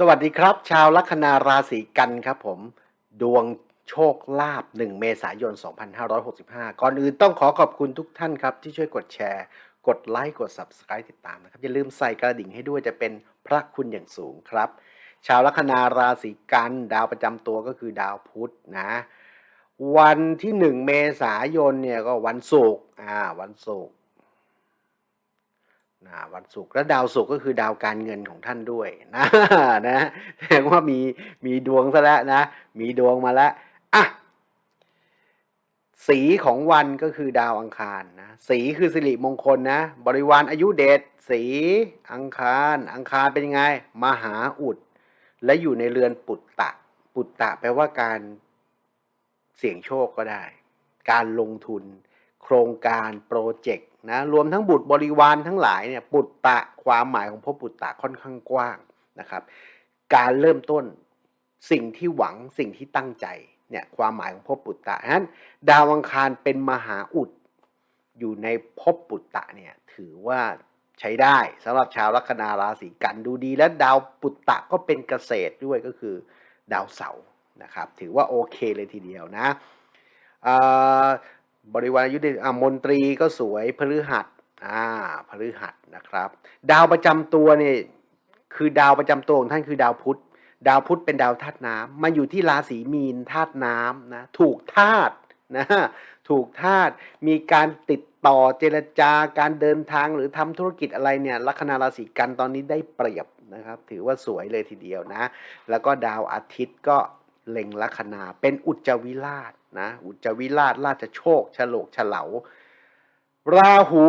สวัสดีครับ ชาวลัคนาราศีกันครับผม ดวงโชคลาภ1เมษายน 2565 ก่อนอื่นต้องขอขอบคุณทุกท่านครับ ที่ช่วยกดแชร์ กดไลค์กด Subscribe ติดตามนะครับ อย่าลืมใส่กระดิ่งให้ด้วยจะเป็นพระคุณอย่างสูงครับ ชาวลัคนาราศีกันดาวประจำตัวก็คือดาวพุธนะ วันที่ 1 เมษายนเนี่ยก็วันศุกร์อ่าวันศุกร์ นะวันศุกร์และดาวศุกร์ก็คือดาวการเงินของท่านด้วยนะนะแสดงว่ามีมีดวงซะแล้วนะมีดวงมาแล้วอะสีของวันก็คือดาวอังคารนะสีคือสิริมงคลนะบริวารอายุเดชสีอังคาร อังคารเป็นยังไง มหาอุด และอยู่ในเรือนปุตตะ ปุตตะแปลว่าการเสี่ยงโชคก็ได้ การลงทุน โครงการโปรเจกต์นะรวมทั้งบุตรบริวารทั้งหลายเนี่ยปุตตะความหมายของพบปุตตะค่อนข้างกว้างนะครับ การเริ่มต้นสิ่งที่หวังสิ่งที่ตั้งใจเนี่ยความหมายของภพปุตตะฉะนั้นดาวอังคารเป็นมหาอุดอยู่ในภพปุตตะเนี่ยถือว่าใช้ได้สำหรับชาวลัคนาราศีกันดูดี และดาวปุตตะก็เป็นเกษตรด้วยก็คือดาวเสาร์นะครับ ถือว่าโอเคเลยทีเดียวนะอ่า บริวารอายุทธอ่ามนตรีก็สวยพฤหัสอ่าพฤหัสนะครับ ดาวประจำตัวเนี่ยคือดาวประจำตัวของท่านคือดาวพุธ ดาวพุธเป็นดาวธาตุน้ำมาอยู่ที่ราศีมีนธาตุน้ำนะถูกธาตุนะถูกธาตุมีการติดต่อเจรจาการเดินทางหรือทำธุรกิจอะไรเนี่ยลัคนาราศีกันตอนนี้ได้เปรียบนะครับถือว่าสวยเลยทีเดียวนะ แล้วก็ดาวอาทิตย์ก็เล็งลัคนาเป็นอุจจวิราช นะอุจวิราชราชโชคฉลกเฉลาราหู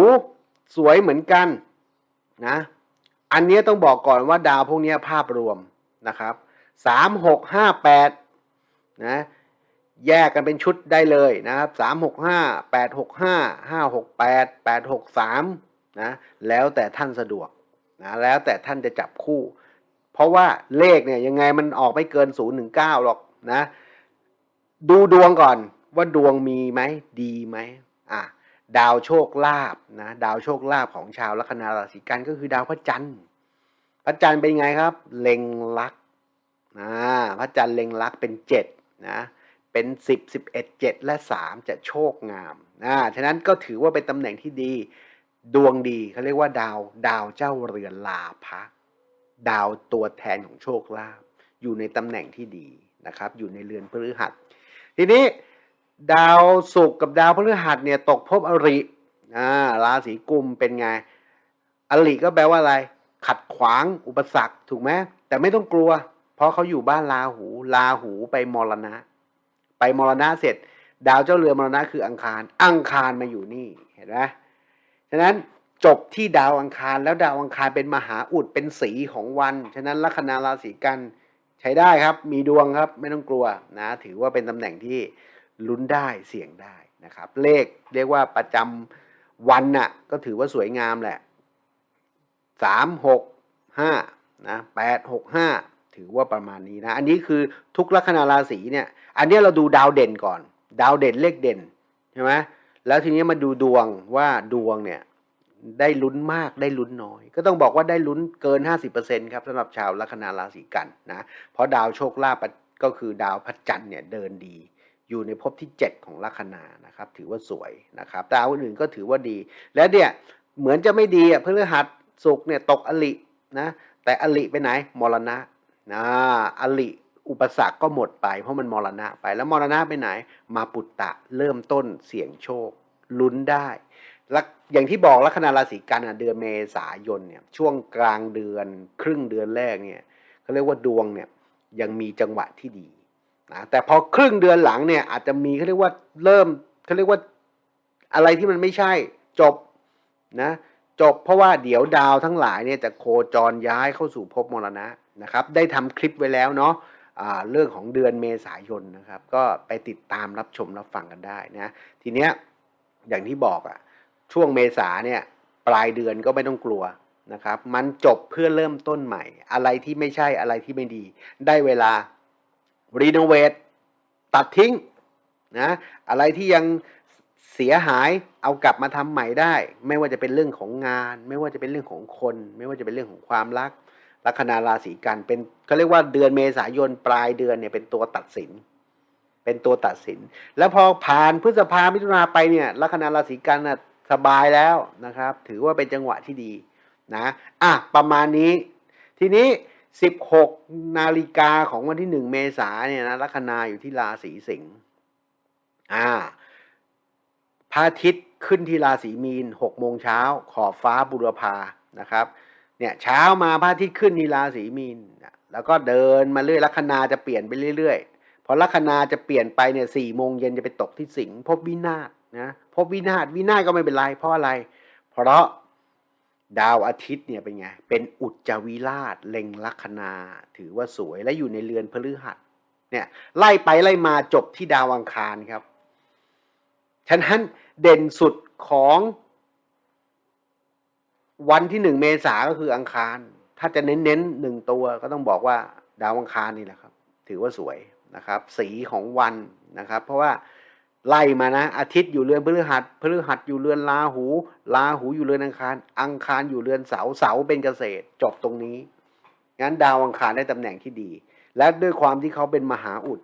สวยเหมือนกันนะ อันนี้ต้องบอกก่อนว่าดาวพวกนี้ภาพรวมนะครับสามหกห้าแปดนะแยกกันเป็นชุดได้เลยนะครับสามหกห้าแปดหกห้าห้าหกแปดแปดหกสามนะแล้วแต่ท่านสะดวกนะแล้วแต่ท่านจะจับคู่ เพราะว่าเลขเนี่ยยังไงมันออกไม่เกินศูนย์ถึงเก้าหรอกนะ ดูดวงก่อนว่าดวงมีไหมดีไหมอะดาวโชคลาภนะดาวโชคลาภของชาวลัคนาราศีกันก็คือดาวพระจันทร์ พระจันทร์เป็นไงครับ เล็งลักนะพระจันทร์เล็งลักเป็นเจ็ดนะเป็นสิบสิบเอ็ดเจ็ดและสามจะโชคงามนะฉะนั้นก็ถือว่าเป็นตำแหน่งที่ดี ดวงดีเขาเรียกว่าดาวดาวเจ้าเรือนลาภะดาวตัวแทนของโชคลาภอยู่ในตำแหน่งที่ดีนะครับ อยู่ในเรือนพฤหัส ทีนี้ดาวศุกร์กับดาวพฤหัสเนี่ยตกภพอริอ่าราศีกุมเป็นไง อริก็แปลว่าอะไร ขัดขวางอุปสรรคถูกไหมแต่ไม่ต้องกลัว เพราะเขาอยู่บ้านลาหูลาหูไปมรณะ ไปมรณะเสร็จ ดาวเจ้าเรือมรณะคืออังคาร อังคารมาอยู่นี่เห็นไหมฉะนั้นจบที่ดาวอังคารแล้วดาวอังคารเป็นมหาอุดเป็นสีของวัน ฉะนั้นลัคนาราศีกัน ใช้ได้ครับ มีดวงครับไม่ต้องกลัวนะ ถือว่าเป็นตำแหน่งที่ลุ้นได้เสี่ยงได้นะครับ เลขเรียกว่าประจำวันน่ะก็ถือว่าสวยงามแหละสามหกห้านะแปดหกห้าถือว่าประมาณนี้นะ อันนี้คือทุกลัคนาราศีเนี่ย อันนี้เราดูดาวเด่นก่อน ดาวเด่นเลขเด่นใช่ไหมแล้วทีนี้มาดูดวงว่าดวงเนี่ย ได้ลุ้นมากได้ลุ้นน้อย ก็ต้องบอกว่าได้ลุ้นเกิน 50%ครับสำหรับชาวลัคนาราศีกันนะเพราะดาวโชคลาภก็คือดาวพระจันทร์เนี่ยเดินดี อยู่ในภพที่ 7 ของลัคนานะครับถือว่าสวยนะครับดาวอื่นก็ถือว่าดี แล้วเนี่ยเหมือนจะไม่ดีอะพฤหัสศุกเนี่ยตกอลินะแต่อลิไปไหนมรณะนะอลิอุปสรรคก็หมดไปเพราะมันมรณะไปแล้วมรณะไปไหน มาปุตตะเริ่มต้นเสี่ยงโชคลุ้นได้ แล้วอย่างที่บอกลัคนาราศีกันอะเดือนเมษายนเนี่ยช่วงกลางเดือนครึ่งเดือนแรกเนี่ยเขาเรียกว่าดวงเนี่ยยังมีจังหวะที่ดีนะแต่พอครึ่งเดือนหลังเนี่ยอาจจะมีเขาเรียกว่าเริ่มเขาเรียกว่าอะไรที่มันไม่ใช่จบนะจบเพราะว่าเดี๋ยวดาวทั้งหลายเนี่ยจะโคจรย้ายเข้าสู่ภพมรณะนะครับ ได้ทำคลิปไว้แล้วเนาะเรื่องของเดือนเมษายนนะครับ ก็ไปติดตามรับชมรับฟังกันได้นะ ทีเนี้ยอย่างที่บอกอะ ช่วงเมษาเนี่ยปลายเดือนก็ไม่ต้องกลัวนะครับ มันจบเพื่อเริ่มต้นใหม่ อะไรที่ไม่ใช่อะไรที่ไม่ดี ได้เวลารีโนเวทตัดทิ้งนะอะไรที่ยังเสียหายเอากลับมาทำใหม่ได้ ไม่ว่าจะเป็นเรื่องของงาน ไม่ว่าจะเป็นเรื่องของคน ไม่ว่าจะเป็นเรื่องของความรักลัคนาราศีกันเป็นเขาเรียกว่าเดือนเมษายนปลายเดือนเนี่ยเป็นตัวตัดสิน เป็นตัวตัดสิน แล้วพอผ่านพฤษภามิถุนาไปเนี่ยลัคนาราศีกันน่ะ สบายแล้วนะครับ ถือว่าเป็นจังหวะที่ดีนะอะประมาณนี้ ทีนี้ 16 นาฬิกาของวันที่ 1 เมษาเนี่ยนะลัคนาอยู่ที่ราศีสิงห์อ่าพระอาทิตย์ขึ้นที่ราศีมีน6โมงเช้าขอบฟ้าบุรพานะครับเนี่ยเช้ามาพระอาทิตย์ขึ้นที่ราศีมีนแล้วก็เดินมาเรื่อยลัคนาจะเปลี่ยนไปเรื่อยๆพอลัคนาจะเปลี่ยนไปเนี่ยสี่โมงเย็นจะไปตกที่สิงห์พบวินาศ นะพบวินาศวินาศก็ไม่เป็นไรเพราะอะไร เพราะดาวอาทิตย์เนี่ยเป็นไง เป็นอุจจวิราชเล็งลัคนาถือว่าสวยและอยู่ในเรือนพฤหัสเนี่ยไล่ไปไล่มาจบที่ดาวอังคารครับ ฉะนั้นเด่นสุดของวันที่หนึ่งเมษาก็คืออังคาร ถ้าจะเน้นๆหนึ่งตัวก็ต้องบอกว่าดาวอังคารนี่แหละครับ ถือว่าสวยนะครับ สีของวันนะครับ เพราะว่า ไล่มานะ อาทิตย์อยู่เรือนพฤหัสพฤหัสอยู่เรือนราหูราหูอยู่เรือนอังคาร อังคารอยู่เรือนเสาเสาเป็นเกษตร จบตรงนี้ งั้นดาวอังคารได้ตำแหน่งที่ดี และด้วยความที่เขาเป็นมหาอุด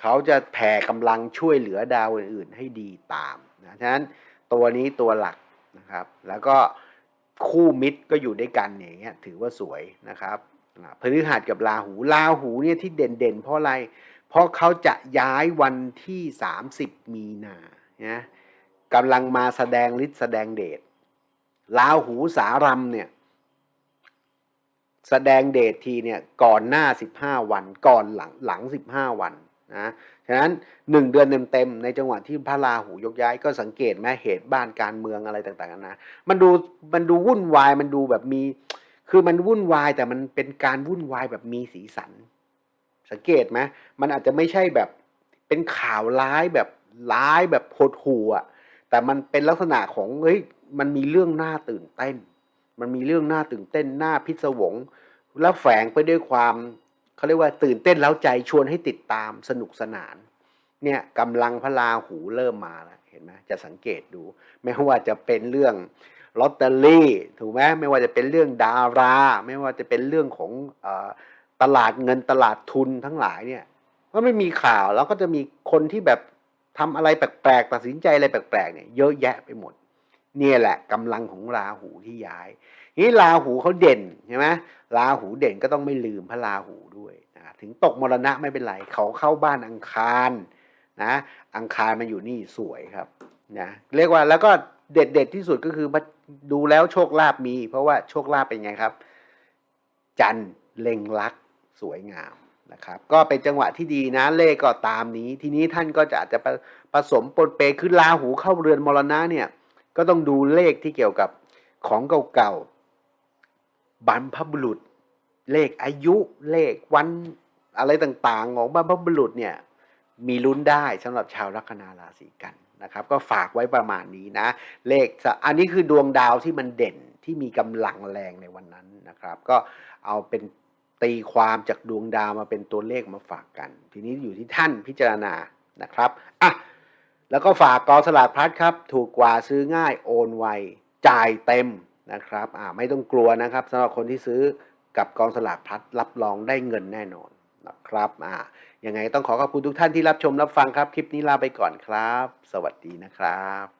เขาจะแผ่กำลังช่วยเหลือดาวอื่นๆ ให้ดีตามนะฉะนั้นตัวนี้ตัวหลักนะครับ แล้วก็คู่มิตรก็อยู่ด้วยกันอย่างเงี้ยถือว่าสวยนะครับพฤหัสกับราหูราหูเนี่ยที่เด่นๆ เพราะอะไร เพราะเขาจะย้ายวันที่ 30 มีนานะกำลังมาแสดงฤทธิ์แสดงเดชราหูสารัมเนี่ย แสดงเดชทีเนี่ยก่อนหน้า 15 วันก่อนหลังหลัง 15 วันนะฉะนั้น 1 เดือนเต็มๆในจังหวะที่พระราหูยกย้ายก็สังเกตไหมเหตุบ้านการเมืองอะไรต่างๆนะมันดูมันดูวุ่นวายมันดูแบบมี คือมันวุ่นวายแต่มันเป็นการวุ่นวายแบบมีสีสัน สังเกตไหมมันอาจจะไม่ใช่แบบเป็นข่าวร้ายแบบร้ายแบบโหดหูอะแต่มันเป็นลักษณะของเฮ้ยมันมีเรื่องน่าตื่นเต้น มันมีเรื่องน่าตื่นเต้นน่าพิศวง แล้วแฝงไปด้วยความเขาเรียกว่าตื่นเต้นแล้วใจชวนให้ติดตามสนุกสนาน เนี่ยกำลังพระราหูเริ่มมาแล้วเห็นไหมจะสังเกตดู ไม่ว่าจะเป็นเรื่องลอตเตอรี่ถูกไหมไม่ว่าจะเป็นเรื่องดารา ไม่ว่าจะเป็นเรื่องของอ ตลาดเงินตลาดทุนทั้งหลายเนี่ยก็ไม่มีข่าวแล้วก็จะมีคนที่แบบทำอะไรแปลกๆตัดสินใจอะไรแปลกๆเนี่ยเยอะแยะไปหมด เนี่ยแหละกำลังของราหูที่ย้ายนี่ราหูเขาเด่นใช่ไหมราหูเด่นก็ต้องไม่ลืมพระราหูด้วยนะถึงตกมรณะไม่เป็นไรเขาเข้าบ้านอังคารนะอังคารมันอยู่นี่สวยครับนะเรียกว่าแล้วก็เด็ดเด็ดที่สุดก็คือมาดูแล้วโชคลาภมี เพราะว่าโชคลาภเป็นไงครับ จันเล็งลัก สวยงามนะครับ ก็เป็นจังหวะที่ดีนะเลขก็ตามนี้ ทีนี้ท่านก็จะอาจจะผสมปนเปคือราหูเข้าเรือนมรณะเนี่ย ก็ต้องดูเลขที่เกี่ยวกับของเก่าๆบรรพบุรุษ เลขอายุเลขวันอะไรต่างๆ ของบรรพบุรุษเนี่ยมีลุ้นได้สำหรับชาวลัคนาราศีกันนะครับ ก็ฝากไว้ประมาณนี้นะ เลขสอันนี้คือดวงดาวที่มันเด่นที่มีกำลังแรงในวันนั้นนะครับ ก็เอาเป็น ตีความจากดวงดาวมาเป็นตัวเลขมาฝากกัน ทีนี้อยู่ที่ท่านพิจารณานะครับอะแล้วก็ฝากกองสลากพลัดครับ ถูกกว่าซื้อง่ายโอนไวจ่ายเต็มนะครับอ่าไม่ต้องกลัวนะครับสำหรับคนที่ซื้อกับกองสลากพลัดรับรองได้เงินแน่นอนนะครับอ่ายังไงต้องขอขอบคุณทุกท่านที่รับชมรับฟังครับ คลิปนี้ลาไปก่อนครับ สวัสดีนะครับ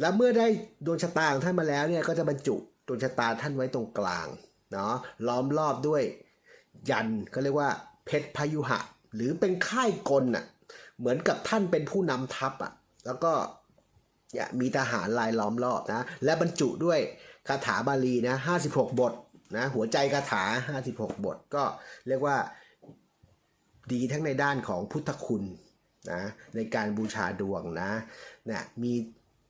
แล้วเมื่อได้ดวงชะตาของท่านมาแล้วเนี่ยก็จะบรรจุดวงชะตาท่านไว้ตรงกลางเนาะล้อมรอบด้วย ยันเขาเรียกว่าเพชรพยุหะ หรือเป็นค่ายกลน่ะเหมือนกับท่านเป็นผู้นำทัพอะแล้วก็เนี่ยมีทหารลายล้อมรอบนะและบรรจุด้วยคาถาบาลีนะ56 บทนะหัวใจคาถา 56 บทก็เรียกว่าดีทั้งในด้านของพุทธคุณนะในการบูชาดวงนะเนี่ยมี